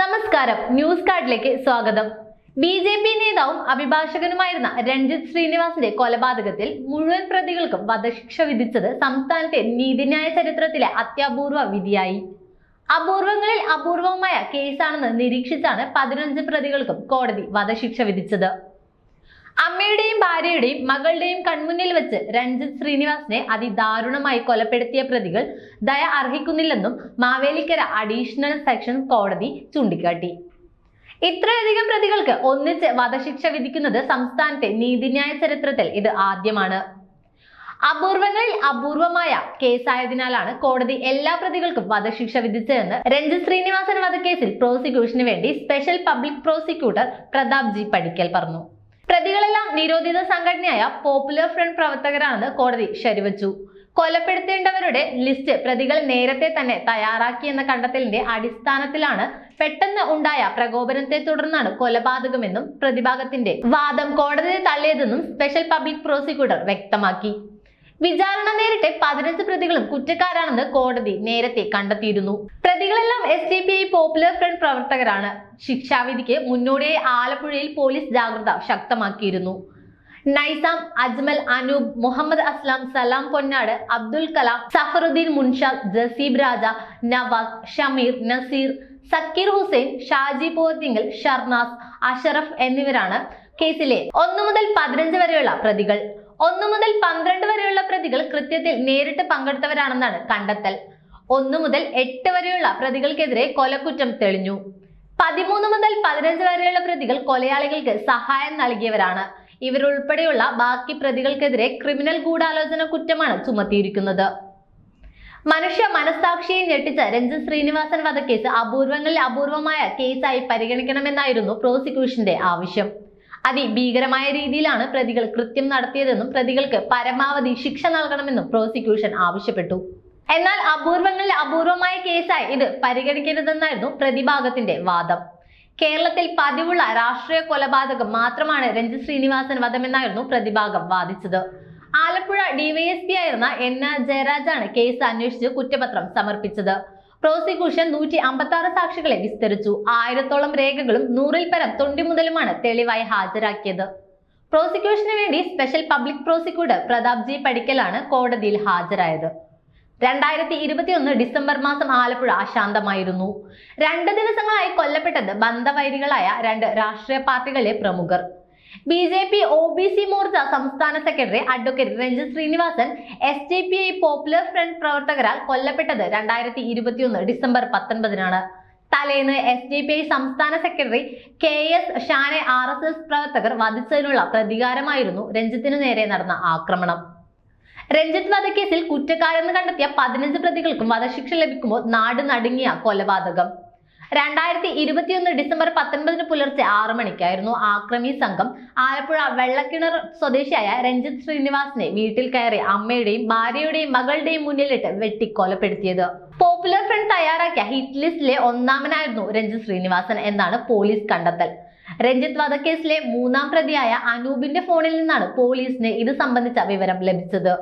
നമസ്കാരം. ന്യൂസ് കാർഡിലേക്ക് സ്വാഗതം. B J P നേതാവും അഭിഭാഷകനുമായിരുന്ന രഞ്ജിത് ശ്രീനിവാസിന്റെ കൊലപാതകത്തിൽ മുഴുവൻ പ്രതികൾക്കും വധശിക്ഷ വിധിച്ചത് സംസ്ഥാനത്തെ നീതിന്യായ ചരിത്രത്തിലെ അത്യപൂർവ വിധിയായി. അപൂർവങ്ങളിൽ അപൂർവമായ കേസാണെന്ന് നിരീക്ഷിച്ചാണ് പതിനഞ്ച് പ്രതികൾക്കും കോടതി വധശിക്ഷ വിധിച്ചത്. അമ്മയുടെയും ഭാര്യയുടെയും മകളുടെയും കൺമുന്നിൽ വെച്ച് രഞ്ജിത്ത് ശ്രീനിവാസിനെ അതിദാരുണമായി കൊലപ്പെടുത്തിയ പ്രതികൾ ദയ അർഹിക്കുന്നില്ലെന്നും മാവേലിക്കര അഡീഷണൽ സെക്ഷൻ കോടതി ചൂണ്ടിക്കാട്ടി. ഇത്രയധികം പ്രതികൾക്ക് ഒന്നിച്ച് വധശിക്ഷ വിധിക്കുന്നത് സംസ്ഥാനത്തെ നീതിന്യായ ചരിത്രത്തിൽ ഇത് ആദ്യമാണ്. അപൂർവങ്ങളിൽ അപൂർവമായ കേസായതിനാലാണ് കോടതി എല്ലാ പ്രതികൾക്കും വധശിക്ഷ വിധിച്ചതെന്ന് രഞ്ജിത് ശ്രീനിവാസൻ വധക്കേസിൽ പ്രോസിക്യൂഷന് വേണ്ടി special public prosecutor Prathap G Padikkal പറഞ്ഞു. പ്രതികളെല്ലാം നിരോധിത സംഘടനയായ പോപ്പുലർ ഫ്രണ്ട് പ്രവർത്തകരാണെന്ന് കോടതി ശരിവച്ചു. കൊലപ്പെടുത്തേണ്ടവരുടെ ലിസ്റ്റ് പ്രതികൾ നേരത്തെ തന്നെ തയ്യാറാക്കിയെന്ന കണ്ടെത്തലിന്റെ അടിസ്ഥാനത്തിലാണ് പെട്ടെന്ന് ഉണ്ടായ പ്രകോപനത്തെ തുടർന്നാണ് കൊലപാതകമെന്നും പ്രതിഭാഗത്തിന്റെ വാദം കോടതി തള്ളിയതെന്നും സ്പെഷ്യൽ പബ്ലിക് പ്രോസിക്യൂട്ടർ വ്യക്തമാക്കി. വിചാരണ നേരിട്ട് പതിനഞ്ച് പ്രതികളും കുറ്റക്കാരാണെന്ന് കോടതി നേരത്തെ കണ്ടെത്തിയിരുന്നു. പ്രതികളെല്ലാം S D P I popular front പ്രവർത്തകരാണ്. ശിക്ഷാവിധിക്ക് മുന്നോടിയായി ആലപ്പുഴയിൽ പോലീസ് ജാഗ്രത ശക്തമാക്കിയിരുന്നു. നൈസാം അജ്മൽ അനൂപ് മുഹമ്മദ് അസ്ലാം സലാം പൊന്നാട് അബ്ദുൽ കലാം സഫറുദ്ദീൻ മുൻഷാദ് ജസീബ് രാജ നവാസ് ഷമീർ നസീർ സക്കീർ ഹുസൈൻ ഷാജി പോർത്തിങ്കൽ ഷർനാസ് അഷറഫ് എന്നിവരാണ് കേസിലെ ഒന്നു മുതൽ പതിനഞ്ച് വരെയുള്ള പ്രതികൾ. ഒന്നു മുതൽ പന്ത്രണ്ട് വരെയുള്ള പ്രതികൾ കൃത്യത്തിൽ നേരിട്ട് പങ്കെടുത്തവരാണെന്നാണ് കണ്ടെത്തൽ. ഒന്നു മുതൽ എട്ട് വരെയുള്ള പ്രതികൾക്കെതിരെ കൊലക്കുറ്റം തെളിഞ്ഞു. പതിമൂന്ന് മുതൽ പതിനഞ്ച് വരെയുള്ള പ്രതികൾ കൊലയാളികൾക്ക് സഹായം നൽകിയവരാണ്. ഇവരുൾപ്പെടെയുള്ള ബാക്കി പ്രതികൾക്കെതിരെ ക്രിമിനൽ ഗൂഢാലോചന കുറ്റമാണ് ചുമത്തിയിരിക്കുന്നത്. മനുഷ്യ മനസ്സാക്ഷിയെ ഞെട്ടിച്ച രഞ്ജിത്ത് ശ്രീനിവാസൻ വധക്കേസ് അപൂർവങ്ങളിൽ അപൂർവമായ കേസായി പരിഗണിക്കണമെന്നായിരുന്നു പ്രോസിക്യൂഷന്റെ ആവശ്യം. അതിഭീകരമായ രീതിയിലാണ് പ്രതികൾ കൃത്യം നടത്തിയതെന്നും പ്രതികൾക്ക് പരമാവധി ശിക്ഷ നൽകണമെന്നും പ്രോസിക്യൂഷൻ ആവശ്യപ്പെട്ടു. എന്നാൽ അപൂർവങ്ങളിൽ അപൂർവമായ കേസായി ഇത് പരിഗണിക്കരുതെന്നായിരുന്നു പ്രതിഭാഗത്തിന്റെ വാദം. കേരളത്തിൽ പതിവുള്ള രാഷ്ട്രീയ കൊലപാതകം മാത്രമാണ് രഞ്ജിത് ശ്രീനിവാസൻ വധമെന്നായിരുന്നു പ്രതിഭാഗം വാദിച്ചത്. ആലപ്പുഴ ഡിവൈഎസ്പി ആയിരുന്ന എൻ ആർ ജയരാജാണ് കേസ് അന്വേഷിച്ച് കുറ്റപത്രം സമർപ്പിച്ചത്. പ്രോസിക്യൂഷൻ നൂറ്റി അമ്പത്തി ആറ് സാക്ഷികളെ വിസ്തരിച്ചു. ആയിരത്തോളം രേഖകളും നൂറിൽ പരം തൊണ്ടിമുതലുമാണ് തെളിവായി ഹാജരാക്കിയത്. പ്രോസിക്യൂഷന് വേണ്ടി special public prosecutor Prathap G പടിക്കലാണ് കോടതിയിൽ ഹാജരായത്. രണ്ടായിരത്തി ഇരുപത്തിയൊന്ന് ഡിസംബർ മാസം ആലപ്പുഴ അശാന്തമായിരുന്നു. രണ്ട് ദിവസങ്ങളായി കൊല്ലപ്പെട്ടത് ബന്ധവൈരികളായ രണ്ട് രാഷ്ട്രീയ പാർട്ടികളിലെ പ്രമുഖർ. B J P O B C Morcha സംസ്ഥാന secretary advocate Ranjith Sreenivasan S J P I popular front പ്രവർത്തകരാൽ കൊല്ലപ്പെട്ടത് രണ്ടായിരത്തി ഇരുപത്തിയൊന്ന് ഡിസംബർ പത്തൊൻപതിനാണ്. തലേന്ന് എസ് ഡി പി ഐ സംസ്ഥാന സെക്രട്ടറി കെ എസ് ഷാനെ ആർ എസ് എസ് പ്രവർത്തകർ വധിച്ചതിനുള്ള പ്രതികാരമായിരുന്നു രഞ്ജിത്തിനു നേരെ നടന്ന ആക്രമണം. രഞ്ജിത്ത് വധക്കേസിൽ കുറ്റക്കാരെന്ന് കണ്ടെത്തിയ പതിനഞ്ച് പ്രതികൾക്കും വധശിക്ഷ ലഭിക്കുമ്പോൾ നാട് നടുങ്ങിയ കൊലപാതകം. രണ്ടായിരത്തി ഇരുപത്തിയൊന്ന് ഡിസംബർ പത്തൊൻപതിന് പുലർച്ചെ ആറു മണിക്കായിരുന്നു ആക്രമി സംഘം. ആലപ്പുഴ വെള്ളക്കിണർ സ്വദേശിയായ രഞ്ജിത്ത് ശ്രീനിവാസിനെ വീട്ടിൽ കയറി അമ്മയുടെയും ഭാര്യയുടെയും മകളുടെയും മുന്നിലിട്ട് വെട്ടി കൊലപ്പെടുത്തിയത് പോപ്പുലർ ഫ്രണ്ട് തയ്യാറാക്കിയ ഹിറ്റ് ലിസ്റ്റിലെ ഒന്നാമനായിരുന്നു രഞ്ജിത്ത് ശ്രീനിവാസൻ എന്നാണ് പോലീസ് കണ്ടെത്തൽ. രഞ്ജിത്ത് വധക്കേസിലെ മൂന്നാം പ്രതിയായ അനൂപിന്റെ ഫോണിൽ നിന്നാണ് പോലീസിന് ഇത് സംബന്ധിച്ച വിവരം ലഭിച്ചത്.